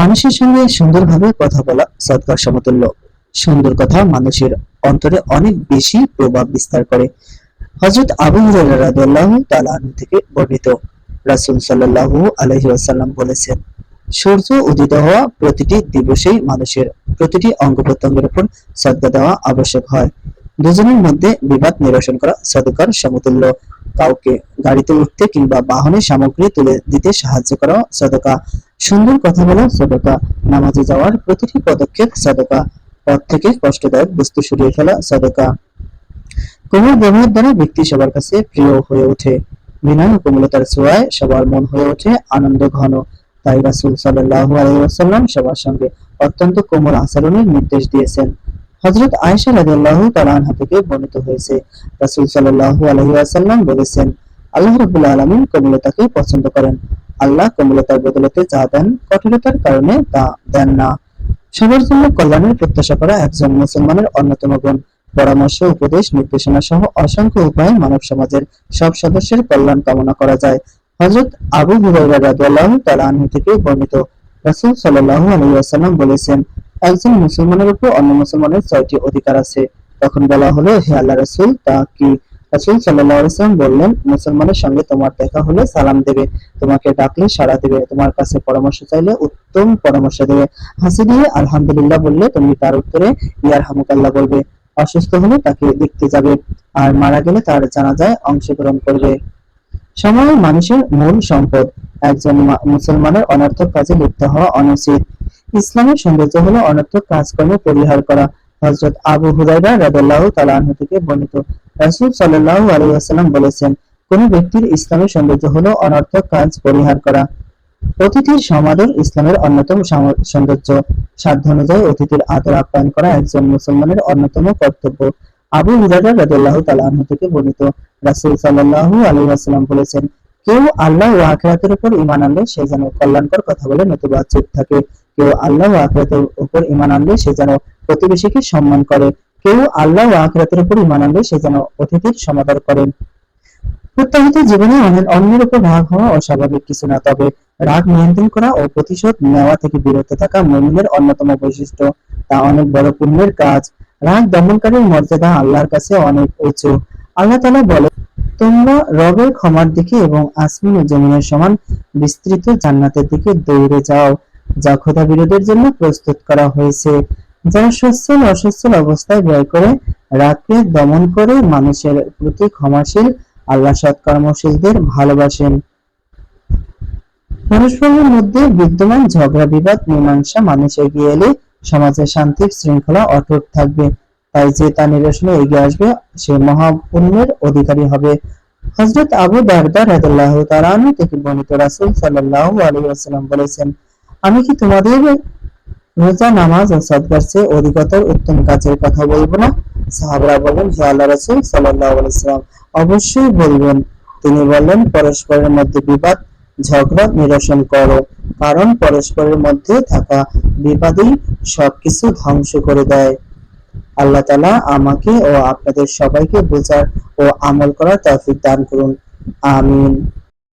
মানুষের সঙ্গে সুন্দরভাবে কথা বলা সৎকার সমতুল্য। সুন্দর কথা মানুষের অন্তরে অনেক বেশি প্রভাব বিস্তার করে। হযরত আবু হুরায়রা রাদিয়াল্লাহু থেকে বর্ণিত। রাসূল সাল্লাল্লাহু আলাইহি ওয়াসাল্লাম বলেছেন, সূর্য উদিত হওয়া প্রতিটি দিবসেই মানুষের প্রতিটি অঙ্গ প্রত্যঙ্গের উপর সদকা দেওয়া আবশ্যক হয়। দুজনের মধ্যে বিবাদ নিরসন করা সদকার সমতুল্য। কাউকে গাড়িতে উঠতে কিংবা বাহনের সামগ্রী তুলে দিতে সাহায্য করা সদকা সুন্দর কথা বলা সদকা নামাজে যাওয়ার প্রতিটি পদক্ষেপ সদকা পথ থেকে কষ্টদায়ক বস্তু সরিয়ে ফেলা সদকা কোমল ব্যবহার দ্বারা ব্যক্তি সবার কাছে প্রিয় হয়ে ওঠে। বিনয় কোমলতার ছোঁয়ায় সবার মন হয়ে ওঠে আনন্দ ঘন। তাই রাসূল সাল্লাল্লাহু আলাইহি ওয়াসাল্লাম সবার সঙ্গে অত্যন্ত কোমল আচরণের নির্দেশ দিয়েছেন। হযরত আয়েশা রাদিয়াল্লাহু তাআলা আনহা থেকে বর্ণিত হয়েছে। রাসূল সাল্লাল্লাহু আলাইহি ওয়াসাল্লাম বলেছেন, আল্লাহ রাব্বুল আলামিন কোমলতাকে পছন্দ করেন। আল্লাহ কোমলতার বদলতে যা দেন কঠোরতার কারণে তা দেন না। সবার জন্য কল্যাণের প্রত্যাশা করা একজন মুসলমানের অন্যতম গুণ। পরামর্শ, উপদেশ, নির্দেশনা সহ অসংখ্য উপায়ে মানব সমাজের সব সদস্যের কল্যাণ কামনা করা যায়। হযরত আবু হুরায়রা রাদিয়াল্লাহু তাআলা আনহু থেকে বর্ণিত রাসূল সাল্লাল্লাহু আলাইহি ওয়াসাল্লাম বলেছেন, একজন মুসলমানের উপর অন্য মুসলমানের ছয়টি অধিকার আছে। তখন বলা হলো, হে আল্লাহ রাসূল, তা কি রাসূল আলাইহি বললেন, মুসলমানের সঙ্গে তোমার দেখা হলে সালাম দেবে, তোমাকে ডাকলে সাড়া দেবে, তোমার কাছে পরামর্শ চাইলে উত্তম পরামর্শ দেবে। হাসি দিয়ে আলহামদুলিল্লাহ বললে, তুমি তার উত্তরে ইয়ার হামুকাল্লাহ বলবে, অসুস্থ হলে তাকে দেখতে যাবে, আর মারা গেলে তার জানাজায় অংশগ্রহণ করবে। সময় মানুষের মূল সম্পদ। একজন মুসলমানের অনর্থক কাজে লিপ্ত হওয়া অনুচিত। ইসলামের সৌন্দর্য হলো অনর্থক কাজকর্ম পরিহার করা। হযরত আবু হুরায়রা রাদিয়াল্লাহু তাআলা আনহু থেকে বর্ণিত। রাসূল সাল্লাল্লাহু আলাইহি ওয়াসাল্লাম বলেছেন, কোন ব্যক্তির ইসলামের সৌন্দর্য হলো অনর্থক কাজ পরিহার করা। অতিথির সমাদর ইসলামের অন্যতম সৌন্দর্য। সাধ্য অনুযায়ী অতিথির আদর আপ্যায়ন করা একজন মুসলমানের অন্যতম কর্তব্য। আবু হুরায়রা রাদিয়াল্লাহু তাআলা আনহু থেকে বর্ণিত। রাসূল সাল্লাল্লাহু আলাইহি ওয়াসাল্লাম বলেছেন, কেউ আল্লাহ ও আখিরাতের উপর ঈমান আনলে সে যেন কল্যাণকর কথা বলে নতুবা চুপ থাকে। কেউ আল্লাহ ও আখিরাতের উপর ঈমান আনলে সে যেন প্রতিবেশীকে সম্মান করে। কেউ আল্লাহ ও আখিরাতের উপর ঈমান আনলে সে যেন অতিথির সমাদর করেন প্রত্যাহিত জীবনে অন্যের অন্যের উপর রাগ হওয়া অস্বাভাবিক কিছু না, তবে রাগ নিয়ন্ত্রণ করা ও প্রতিশোধ নেওয়া থেকে বিরত থাকা মুমিনের অন্যতম বৈশিষ্ট্য। তা অনেক বড় পুণ্যের কাজ। রাগ দমনকারীর মর্যাদা আল্লাহর কাছে অনেক উঁচু। আল্লাহ তাআলা বলে, তোমরা রবের ক্ষমার দিকে এবং আসমান ও জমিনের সমান বিস্তৃত জান্নাতের দিকে দৌড়ে যাও। যা খোদা বিরোধের জন্য প্রস্তুত করা হয়েছে যারা সচ্ছল অসচ্ছল অবস্থায় ব্যয় করে রাগকে দমন করে মানুষের প্রতি ক্ষমাশীল, আল্লাহ সৎকর্মশীলদের ভালোবাসেন। পরস্পরের মধ্যে বিদ্যমান ঝগড়া বিবাদ, মীমাংসা, মানুষ এগিয়ে এলে সমাজে শান্তি শৃঙ্খলা অটুট থাকবে। তাই যে তা নিরসনে এগিয়ে আসবে, সে মহাপুণ্যের অধিকারী হবে। হযরত আবু দারদা রাদিয়াল্লাহু তাআলা আনহু থেকে বর্ণিত রাসূল সাল্লাল্লাহু আলাইহি ওয়াসাল্লাম বলেছেন আমি কি তোমাদের রোজা, নামাজ ও সদকার চেয়ে অধিকতর উত্তম কাজের কথা বলব না? সাহাবারা বলেন হে আল্লাহ রাসূল আলাইহি অবশ্যই বলবেন। তিনি বললেন, পরস্পরের মধ্যে বিবাদ, ঝগড়া নিরসন করো, কারণ পরস্পরের মধ্যে থাকা বিবাদই সবকিছু ধ্বংস করে দেয়। আল্লাহ তালা আমাকে ও আপনাদের সবাইকে বোঝার ও আমল করার তৌফিক দান করুন। আমিন।